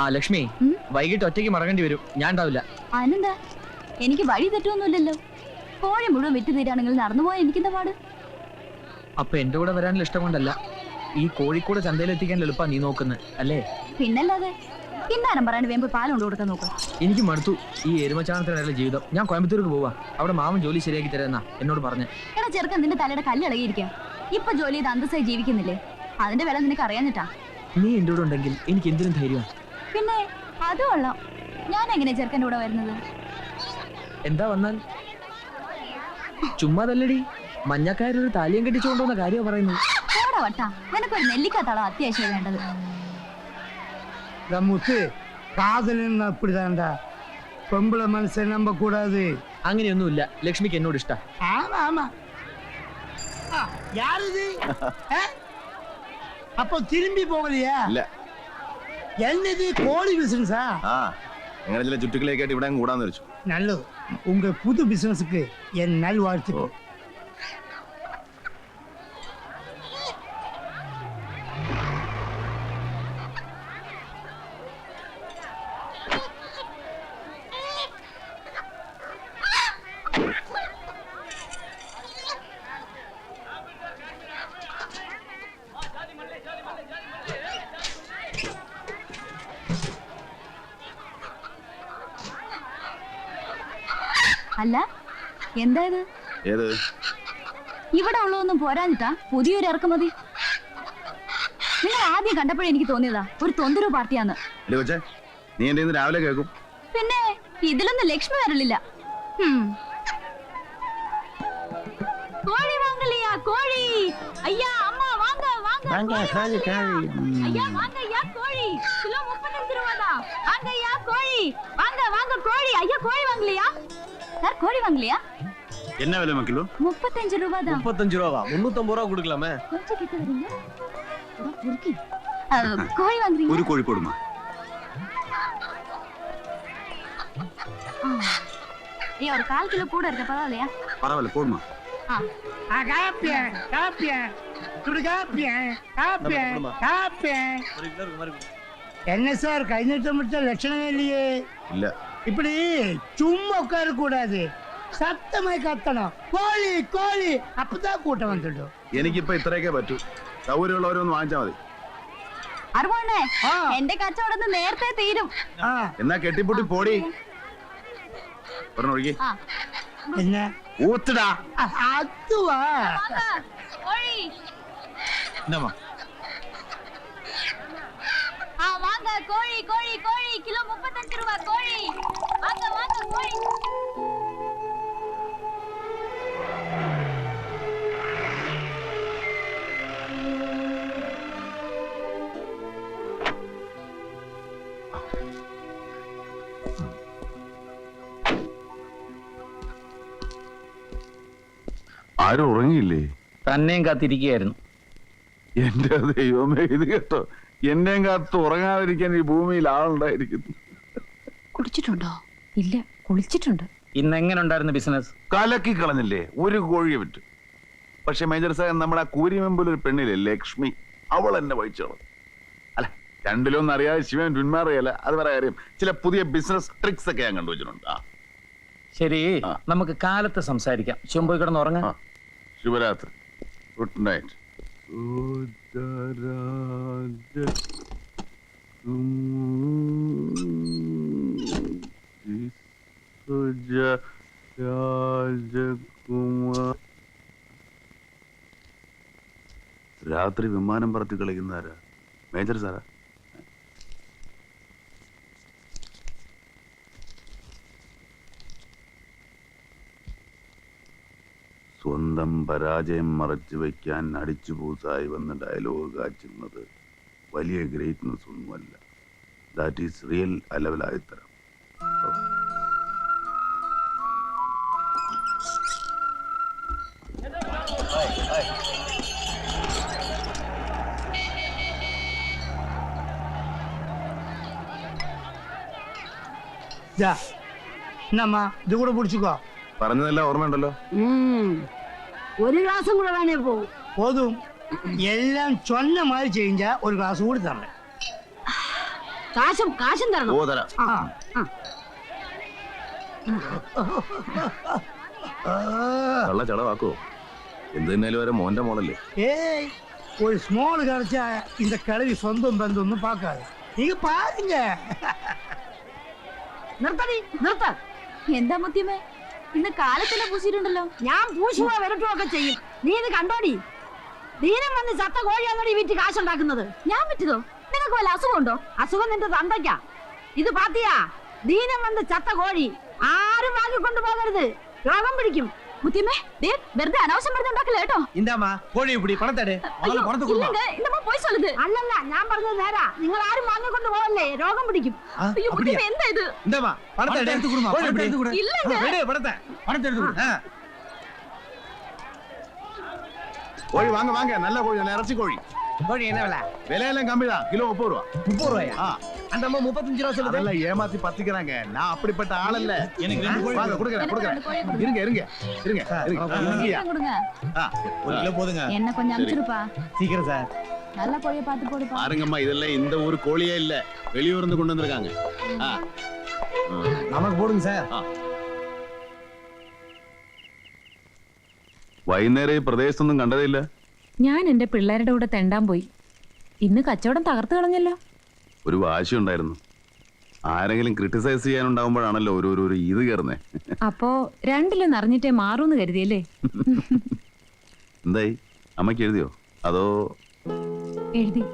ആ ലക്ഷ്മി? വൈകിട്ട് ഒറ്റയ്ക്ക് മറങ്ങേണ്ടി വരും. ഞാൻ ഉണ്ടാവില്ല അതിനെന്താ എനിക്ക് വഴി തെറ്റൊന്നുമില്ലല്ലോ കോഴി മുഴുവൻ വിറ്റ് തീരാണെങ്കിൽ നടന്നു പോയാൽ എനിക്കെന്താ പാട്? അപ്പൊ എന്റെ കൂടെ വരാനുള്ള ഇഷ്ടം കൊണ്ടല്ല. ഈ കോഴിക്കോട് ചന്തയിൽ എത്തിക്കാൻ എളുപ്പാ നീ നോക്കുന്നത് അല്ലേ? പിന്നല്ലാതെ കിന്നാരം പറയാണ്ട് വേമ്പ് പാൽ കൊണ്ട് കൊടുക്കാൻ നോക്കും. എനിക്ക് മടുത്തു ഈ എരുമച്ചാണത്തിനുള്ള ജീവിതം. ഞാൻ കോയമ്പത്തൂർക്ക് പോവാ. അവിടെ മാമൻ ജോലി ശരിയാക്കി തരാന്നാ എന്നോട് പറഞ്ഞു. എടാ ചെറുക്കൻ നിന്റെ തലയുടെ കല്ല് ഇളകിയിരിക്കാം. ഇപ്പൊ ജോലി ചെയ്ത് അന്തസ്സായി ജീവിക്കുന്നില്ലേ? അതിന്റെ വില നിനക്ക് അറിയാഞ്ഞിട്ടാ. നീ എന്റെ കൂടെ ഉണ്ടെങ്കിൽ എനിക്ക് എന്തിനും ധൈര്യമാണ് പിന്നെ അത് കൊള്ളാം ഞാൻ എങ്ങനെ ചെറുക്കൻ്റെ കൂടെ വരുന്നത് എന്താ വന്നാൽ ചുമ്മാ തല്ലടി മഞ്ഞക്കാരൊരു താലിയം കെട്ടിച്ചുകൊണ്ടുവന്ന കാര്യമാണ് പറയുന്നത് ഓടാ വട്ടാ നിനക്കൊരു നെല്ലിക്കാത്താളോ അത്യാവശ്യം വേണ്ടത് இந்த முத்து காதலின்னு அப்படிதான்டா பொம்பளை மனுஷன் நம்ப கூடாது അങ്ങനെയൊന്നുമില്ല ലക്ഷ്മിക്ക് എന്നോട് ഇഷ്ട ஆமா ஆமா ஆ, யார் இது ஆ? அப்போ திரும்பி போகலையா ഇല്ല என்னது கோழி பிசினஸா ആ അങ്ങനെ ചില ചുറ്റുക്കളിയൊക്കെ ഇവിടെ അങ്ങ് കൂടാന്ന് വെച്ചു நல்லது உங்க புது பிசினஸுக்கு என் நல்வாழ்த்துக்கள் അല്ല എന്താ ഇവിടെ ഉള്ളതൊന്നും പോരാഞ്ഞിട്ടാ പുതിയൊരു ഇറക്കുമതി. നിങ്ങൾ ആദ്യം കണ്ടപ്പോഴേ എനിക്ക് തോന്നിയതാ ഒരു തൊന്തരൂ പാർട്ടിയാന്ന്. നീ എന്റെ രാവിലെ കേൾക്കും. പിന്നെ ഇതിലൊന്നും ലക്ഷ്മി വരലില്ല. കോഴി വാങ്ങലിയാ കോഴി. അയ്യാ അമ്മ വാങ്ങ വാങ്ങ കോഴി അയ്യാ കോഴി. കോഴി. വാങ്ങ വാങ്ങ കോഴി. അയ്യാ சார் கோழி வாங்கலையா? என்ன விலைமா கிலோ முப்பத்தஞ்சு ரூபா தான் முப்பத்தஞ்சு ரூபா முன்னூத்தம்பது ரூபா கொடுக்கலாமே. கோழி வாங்குறீங்க ஒரு கோழி போடுமா? ஏ ஒரு கால் கிலோ கூட இருக்க பரவாயில்லையா? பரவாயில்ல போடுமா? காப்பிய காப்பிய. சுடு காப்பிய காப்பிய காப்பிய. என்ன சார் கை நிறுத்த முடிச்ச லட்சணமே இல்லையே. இல்ல. இப்படி சும்மா உட்கார கூடாது சத்தமாய் கத்தணும் கோழி கோழி அப்பதான் கூட்டம் வந்துடும் എനിക്കിപ്പോ ഇത്രയൊക്കെ പറ്റൂ സൗകര്യമുള്ളവരൊന്ന് വാങ്ങിച്ചാ മതി അറുപണ്ണേ ആ. എന്റെ കച്ചവടം ഇന്ന് നേരത്തെ തീരും ஆ എന്നാ കെട്ടിപ്പൊട്ടി പോടി പറഞ്ഞൊഴുകി ആ என்ன ഊത്തിടാ அ- அதுவா കോഴി കോഴി കോഴി കിലോ മുപ്പത്തഞ്ച് രൂപ കോഴി. വാങ്ങ വാങ്ങ കോഴി. ആരും ഉറങ്ങിയില്ലേ? തന്നെയും കാത്തിരിക്കുകയായിരുന്നു. എന്റെ ദൈവമേ ഇത് കേട്ടോ. എന്നെയും കാത്ത് ഉറങ്ങാതിരിക്കാൻ ഈ ഭൂമിയിൽ ആളുണ്ടായിരിക്കുന്നു. കുളിച്ചിട്ടുണ്ടോ? ഇല്ല കുളിച്ചിട്ടുണ്ട്. ഇന്ന് എങ്ങനെ ഉണ്ടായിരുന്നു ബിസിനസ് കലക്കി കളഞ്ഞില്ലേ? ഒരു കോഴിയെ വിറ്റ്. പക്ഷെ മേജർ സാഹേബ് നമ്മുടെ ആ കൂരിമെമ്പിൽ ഒരു പെണ്ണില്ലേ ലക്ഷ്മി? അവൾ എന്നെ വഹിച്ചോളും അല്ല രണ്ടിലൊന്നും അറിയാതെ ശിവൻ പിന്മാറിയല്ല അത് വേറെ കാര്യം. ചില പുതിയ ബിസിനസ് ട്രിക്സ് ഒക്കെ ഞാൻ കണ്ടുവച്ചിട്ടുണ്ട്. ആ. ശരി നമുക്ക് കാലത്ത് സംസാരിക്കാം. പോയി കിടന്ന് ഉറങ്ങാം. ശുഭരാത്രി. Good night. രാത്രി വിമാനം പറത്തി കളിക്കുന്നതാരാ മേജർ സാറാ? സ്വന്തം പരാജയം മറച്ചു വയ്ക്കാൻ അടിച്ചുപൂസായി വന്ന ഡയലോഗ് കാച്ചുന്നത് വലിയ ഗ്രേറ്റ്നസ് ഒന്നുമല്ല. ദാറ്റ് ഈസ് റിയൽ അലവലായത്തരം എന്നമ്മ പറഞ്ഞതെല്ലാം ഓർമ്മയുണ്ടല്ലോ? ഒരു ഗ്ലാസും കൂടെ വേണേ പോകും போதும் எல்லாம் சொன்ன மாதிரி செஞ்சா ஒரு கிளாஸ் கூட தரேன் കാശും കാശും തരണം ഓ തരാം ആ ആ കള്ള ചടവാക്കോ എന്ത് തന്നെയാലും വരെ മോന്റെ മോളല്ലേ ஏய் ஒரு ஸ்மால் கிடைச்சா இந்த கிழவி சொந்தம் பந்தம் பார்க்காது நீங்க பாருங்க നിർത്തടി നിർത്ത എന്താ മുത്തിയമ്മേ ഇന്ന് കാലത്തിലെ പൂശിയിട്ടുണ്ടല്ലോ. ഞാൻ പൂശുവോ വിരട്ടുവോ ചെയ്യും. നീ ഇത് കണ്ടോടി? ദീനം വന്ന് ചത്ത കോഴിയാന്നോടി വീട്ടിൽ കാശുണ്ടാക്കുന്നത്? ഞാൻ പറ്റിയതോ നിനക്ക് വല്ല അസുഖമുണ്ടോ? അസുഖം നിന്റെ തന്തയ്ക്ക. ഇത് പാത്തിയാ. ദീനം വന്ന് ചത്ത കോഴി ആരും വാങ്ങിക്കൊണ്ടു പോകരുത് രോഗം പിടിക്കും. முத்தியமே டேய் வெறுத அனவசம் மருந்து உண்டாக்கல ஏட்டோ? இந்தாமா கோழி இப்படி பணத்தடு முதல்ல பணத்தை கொடு இல்லங்க இந்தமா போய் சொல்லுது. அல்லல்ல நான் பறந்தது வேற. நீங்க யாரும் வாங்கி கொண்டு போகல ரோகம் பிடிக்கும். ஐயோ முத்தியமே என்ன இது? இந்தாமா பணத்தை எடுத்து கொடுமா பணத்தை எடுத்து கொடு. இல்லங்க. எடு பணத்தை. அந்த அம்மா முப்பத்தஞ்சு ரூபா சொல்லுது அதெல்லாம் ஏமாத்தி பத்திக்கிறாங்க நான் அப்படிப்பட்ட ஆள் அல்ல எனக்கு ரெண்டு கோழி வாங்க கொடுக்குறேன் எனக்கு கொடுக்குறேன் ரெண்டு கோழி கொடுங்க. இருங்க இருங்க இருங்க இருங்க இங்கயா? சீக்கிரம் கொடுங்க ஆ, ஒரு கிலோ போதுங்க என்ன கொஞ்சம் அனுப்பிச்சிருப்பா சீக்கிரம் சார் நல்ல கோழியை பார்த்து போடுப்பா பாருங்கம்மா இதெல்லாம் இந்த ஊர் கோழியே இல்ல வெளியூர்ல இருந்து கொண்டு வந்திருக்காங்க ஆ. ம். நமக்கு போடுங்க சார் വൈകുന്നേരം ഈ പ്രദേശത്തൊന്നും കണ്ടതേയില്ല ഞാൻ എന്റെ പിള്ളേരുടെ കൂടെ തെണ്ടാൻ പോയി ഇന്ന് കച്ചവടം തകർത്ത് കളഞ്ഞല്ലോ ഒരു വാശി ഉണ്ടായിരുന്നു. ആരെങ്കിലും ക്രിട്ടിസൈസ് ചെയ്യാനുണ്ടാവുമ്പോഴാണല്ലോ ഒരു ഒരു ഈത് കയറുന്നേ അപ്പോ രണ്ടിലും നിറഞ്ഞിട്ടേ മാറൂന്ന് കരുതിയല്ലേ? എന്തായി? അമ്മയ്ക്ക് എഴുതിയോ? അതോ? എഴുതി.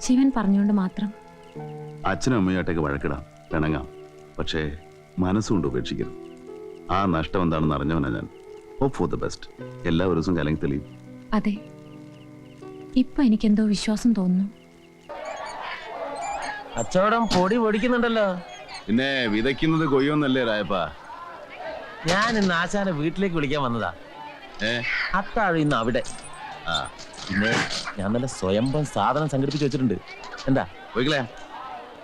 ശിവൻ പറഞ്ഞുകൊണ്ട് മാത്രം. അച്ഛനും അമ്മയായിട്ടൊക്കെ വഴക്കിടാം പിണങ്ങാം. പക്ഷേ മനസ്സുകൊണ്ട് ഉപേക്ഷിക്കരുത് ആ നഷ്ടം എന്താണെന്ന് അറിഞ്ഞവനാ ഞാൻ. ഹോപ്പ് ഫോർ ദ ബെസ്റ്റ് എല്ലാ ദിവസവും കലങ്ങി തെളിയും. അതെ. ഇപ്പൊ എനിക്കെന്തോ വിശ്വാസം തോന്നുന്നു. കച്ചവടം പൊടി പൊടിക്കുന്നുണ്ടല്ലോ. പിന്നെ വിതയ്ക്കുന്നത് കൊയ്യൊന്നല്ലേ രായപ്പ? ഞാൻ ഇന്ന് ആശാനെ വീട്ടിലേക്ക് വിളിക്കാൻ വന്നതാ. ഏ? അത്താഴം ഇന്ന് അവിടെ. ആ. പിന്നെ ഞാൻ നല്ല സ്വയംഭം സാധനം സംഘടിപ്പിച്ച് വെച്ചിട്ടുണ്ട്. എന്താ? പോയിക്കളെ.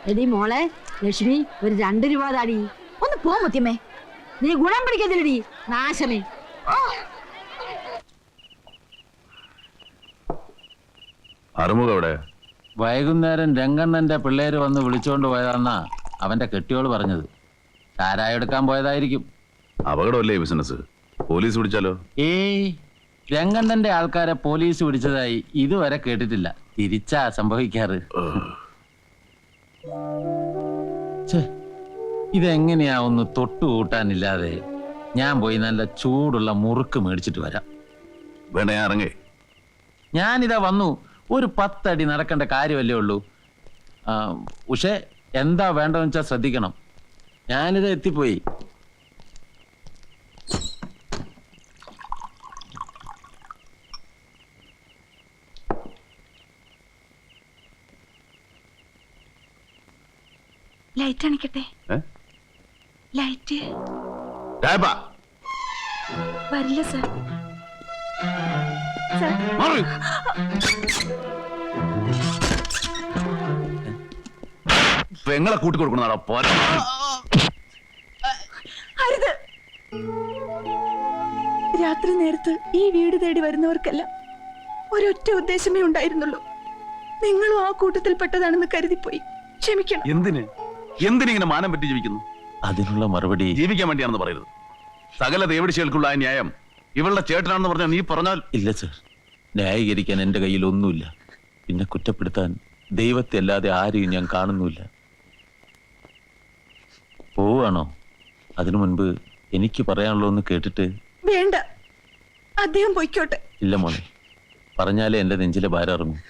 എടി മോളെ ലക്ഷ്മി ഒരു രണ്ട് രൂപ താടി. ഒന്ന് പോ മുത്തിയമ്മേ നീ ഗുണം പിടിക്കത്തില്ലടി നാശമേ. അറുമുഖ അവിടെ വൈകുന്നേരം രംഗണ്ണന്റെ പിള്ളേര് വന്ന് വിളിച്ചോണ്ട് പോയതാന്നാ അവന്റെ കെട്ടിയോൾ പറഞ്ഞത്. ചാരായ എടുക്കാൻ പോയതായിരിക്കും. അപകടമല്ലേ ബിസിനസ്? പോലീസ് പിടിച്ചാലോ? ഏയ് രംഗണ്ണന്റെ ആൾക്കാരെ പോലീസ് പിടിച്ചതായി ഇതുവരെ കേട്ടിട്ടില്ല. തിരിച്ചാ സംഭവിക്കാറ്. ഇതെങ്ങനെയാ ഒന്ന് തൊട്ടുകൂട്ടാനില്ലാതെ ഞാൻ പോയി നല്ല ചൂടുള്ള മുറുക്ക് മേടിച്ചിട്ട് വരാം. ഇറങ്ങേ. ഞാനിതാ വന്നു. ഒരു പത്തടി നടക്കേണ്ട കാര്യമല്ലേ ഉള്ളൂ. ഉഷെ എന്താ വേണ്ടതെന്ന് വെച്ചാൽ ശ്രദ്ധിക്കണം. ഞാനിത് എത്തിപ്പോയി. ലൈറ്റ് അണിക്കട്ടെ? ലൈറ്റ്. വരില്ല സർ. മാറ്. പെങ്ങളെ കൂട്ടി കൊടുക്കണതാടാ പോരാ. അരുത്. രാത്രി നേരത്ത് ഈ വീട് തേടി വരുന്നവർക്കെല്ലാം ഒരൊറ്റ ഉദ്ദേശമേ ഉണ്ടായിരുന്നുള്ളൂ. നിങ്ങളും ആ കൂട്ടത്തിൽപ്പെട്ടതാണെന്ന് കരുതിപ്പോയി. ക്ഷമിക്കണം. എന്തിന്? എന്തിനിങ്ങനെ മാനം പറ്റി ജീവിക്കുന്നു? അതിനുള്ള മറുപടി ജീവിക്കാൻ വേണ്ടിയാണെന്ന് പറയരുത്. സകല ദേവടിശകൾക്കുള്ള ആ ന്യായം ഇവളുടെ ചേട്ടനാണെന്ന് പറഞ്ഞാൽ നീ പറഞ്ഞാൽ ഇല്ല സർ. ന്യായീകരിക്കാൻ എന്റെ കയ്യിൽ ഒന്നുമില്ല പിന്നെ കുറ്റപ്പെടുത്താൻ ദൈവത്തെ അല്ലാതെ ആരെയും ഞാൻ കാണുന്നുമില്ല. പോവാണോ അതിനു മുൻപ് എനിക്ക് പറയാനുള്ളതെന്ന് കേട്ടിട്ട് വേണ്ട. അദ്ദേഹം പൊയ്ക്കോട്ടെ. ഇല്ല മോനെ പറഞ്ഞാലേ എന്റെ നെഞ്ചിലെ ഭാരം ഇറങ്ങും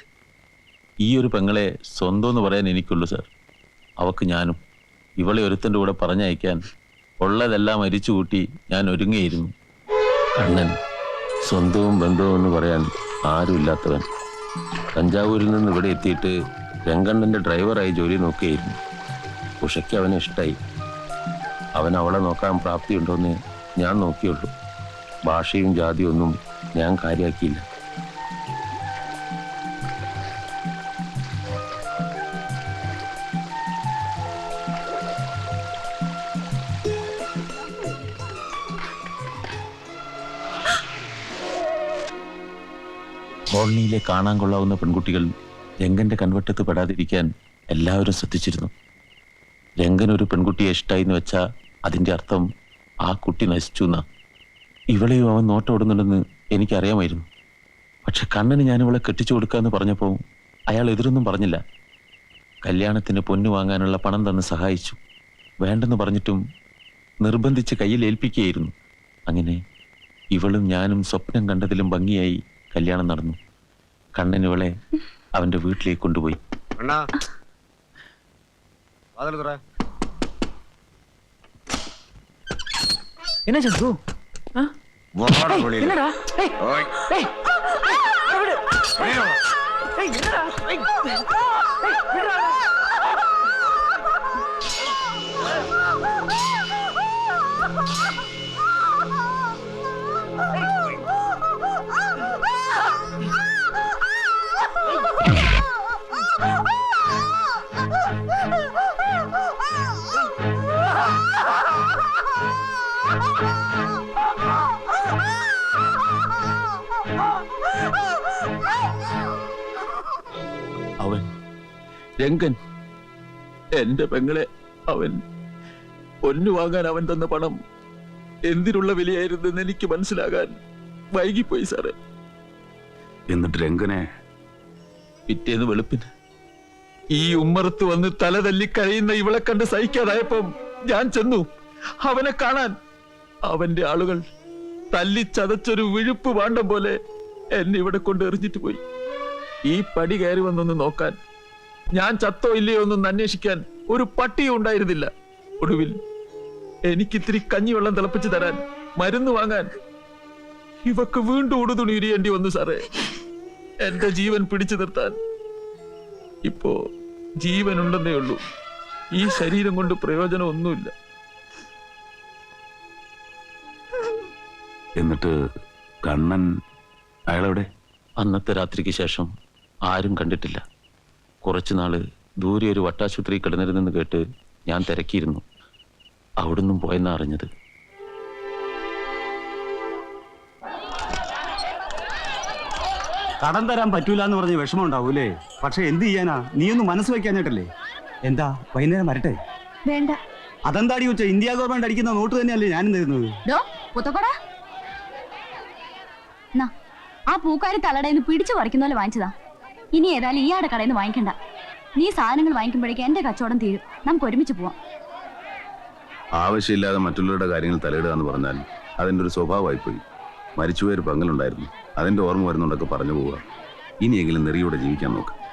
ഈ ഒരു പെങ്ങളെ സ്വന്തം എന്ന് പറയാൻ എനിക്കുള്ളൂ സാർ. അവക്ക് ഞാനും ഇവളെ ഒരുത്തന്റെ കൂടെ പറഞ്ഞയക്കാൻ ഉള്ളതെല്ലാം അരിച്ചു കൂട്ടി ഞാൻ ഒരുങ്ങിയിരുന്നു. കണ്ണൻ സ്വന്തവും ബന്ധവും എന്ന് പറയാൻ ആരുമില്ലാത്തവൻ. തഞ്ചാവൂരിൽ നിന്ന് ഇവിടെ എത്തിയിട്ട് രംഗണ്ണന്റെ ഡ്രൈവറായി ജോലി നോക്കിയായിരുന്നു. ഉഷയ്ക്ക് അവനെ ഇഷ്ടമായി അവൻ അവളെ നോക്കാൻ പ്രാപ്തിയുണ്ടോയെന്ന് ഞാൻ നോക്കിയുള്ളൂ. ഭാഷയും ജാതിയൊന്നും ഞാൻ കാര്യമാക്കിയില്ല. കോളനിയിലെ കാണാൻ കൊള്ളാവുന്ന പെൺകുട്ടികൾ രംഗന്റെ കൺവെട്ടത്ത് പെടാതിരിക്കാൻ എല്ലാവരും ശ്രദ്ധിച്ചിരുന്നു. രംഗൻ ഒരു പെൺകുട്ടിയെ ഇഷ്ടായി എന്ന് വെച്ചാൽ അതിന്റെ അർത്ഥം ആ കുട്ടി നശിച്ചു എന്നാ ഇവളെയും അവൻ നോട്ടോടുന്നുണ്ടെന്ന് എനിക്കറിയാമായിരുന്നു. പക്ഷെ കണ്ണന് ഞാൻ ഇവളെ കെട്ടിച്ചു കൊടുക്കാമെന്ന് പറഞ്ഞപ്പോൾ അയാൾ എതിരൊന്നും പറഞ്ഞില്ല. കല്യാണത്തിന് പൊന്നു വാങ്ങാനുള്ള പണം തന്ന് സഹായിച്ചു. വേണ്ടെന്ന് പറഞ്ഞിട്ടും നിർബന്ധിച്ച് കയ്യിൽ ഏൽപ്പിക്കുകയായിരുന്നു. അങ്ങനെ ഇവളും ഞാനും സ്വപ്നം കണ്ടതിലും ഭംഗിയായി കല്യാണം നടന്നു. കണ്ണൻ ഇവളെ അവന്റെ വീട്ടിലേക്ക് കൊണ്ടുപോയി. അണ്ണാ വാതിൽ തുറ. എന്നാ ചന്തു? വാടാ വെളിയിൽ. അവൻ രംഗൻ എന്റെ പെങ്ങളെ അവൻ പൊന്നു വാങ്ങാൻ അവൻ തന്ന പണം എന്തിനുള്ള വിലയായിരുന്നെന്ന് എനിക്ക് മനസ്സിലാകാൻ വൈകിപ്പോയി സാറേ. എന്നിട്ട് രംഗനെ? പിറ്റേന്ന് വെളുപ്പിന് ഈ ഉമ്മറത്ത് വന്ന് തല തല്ലി ഇവളെ കണ്ട് സഹിക്കാതായപ്പം ഞാൻ ചെന്നു. അവനെ കാണാൻ അവന്റെ ആളുകൾ തല്ലി ചതച്ചൊരു വിഴുപ്പ് വാണ്ടം പോലെ എന്നെ ഇവിടെ കൊണ്ട് എറിഞ്ഞിട്ട് പോയി. ഈ പടി കയറി വന്നൊന്ന് നോക്കാൻ ഞാൻ ചത്തോ ഇല്ലയോ ഒന്നും അന്വേഷിക്കാൻ ഒരു പട്ടിയും ഉണ്ടായിരുന്നില്ല. ഒടുവിൽ എനിക്കിത്തിരി കഞ്ഞിവെള്ളം തിളപ്പിച്ചു തരാൻ മരുന്ന് വാങ്ങാൻ ഇവക്ക് വീണ്ടും ഉടുതുണി ഉരിയേണ്ടി വന്നു സാറേ. എന്റെ ജീവൻ പിടിച്ചു നിർത്താൻ. ഇപ്പോ ജീവൻ ഉണ്ടെന്നേ ഉള്ളൂ. ഈ ശരീരം കൊണ്ട് പ്രയോജനം ഒന്നുമില്ല എന്നിട്ട് കണ്ണൻ അയാളെവിടെ? അന്നത്തെ രാത്രിക്ക് ശേഷം ആരും കണ്ടിട്ടില്ല. കുറച്ചുനാൾ ദൂരെ ഒരു വട്ടാശുപത്രി കിടന്നിരുന്നെന്ന് കേട്ട് ഞാൻ തിരക്കിയിരുന്നു. അവിടുന്നും പോയെന്നാ അറിഞ്ഞത്. കടം തരാൻ പറ്റൂല എന്ന് പറഞ്ഞ് വിഷമം ഉണ്ടാവൂലേ പക്ഷെ എന്ത് ചെയ്യാനാ? നീ ഒന്ന് മനസ്സ് വെക്കാഞ്ഞിട്ടല്ലേ? എന്താ വൈകുന്നേരം വരട്ടെ? വേണ്ട. അതെന്താടി വെച്ച ഇന്ത്യ ഗവൺമെന്റ് അടിക്കുന്ന നോട്ട് തന്നെയല്ലേ ഞാനും തരുന്നത് ആ പൂക്കാരി തലടയിൽ നിന്ന് പിടിച്ചു പറിക്കുന്ന പോലെ വാങ്ങിച്ചതാ. ഇനി ഏതായാലും ഇയാടെ കടയിൽ നിന്ന് വാങ്ങിക്കണ്ട. നീ സാധനങ്ങൾ വാങ്ങിക്കുമ്പോഴേക്കും എന്റെ കച്ചവടം തീരും. നമുക്ക് ഒരുമിച്ച് പോവാം. ആവശ്യമില്ലാതെ മറ്റുള്ളവരുടെ കാര്യങ്ങൾ തലയിടുക എന്ന് പറഞ്ഞാൽ അതിന്റെ ഒരു സ്വഭാവമായി സ്വഭാവമായിപ്പോയി മരിച്ചുപോയൊരു പങ്കലുണ്ടായിരുന്നു അതിന്റെ ഓർമ്മ വരുന്നുണ്ടൊക്കെ പറഞ്ഞു പോവുക. ഇനിയെങ്കിലും നെറിയോടെ ജീവിക്കാൻ നോക്ക്.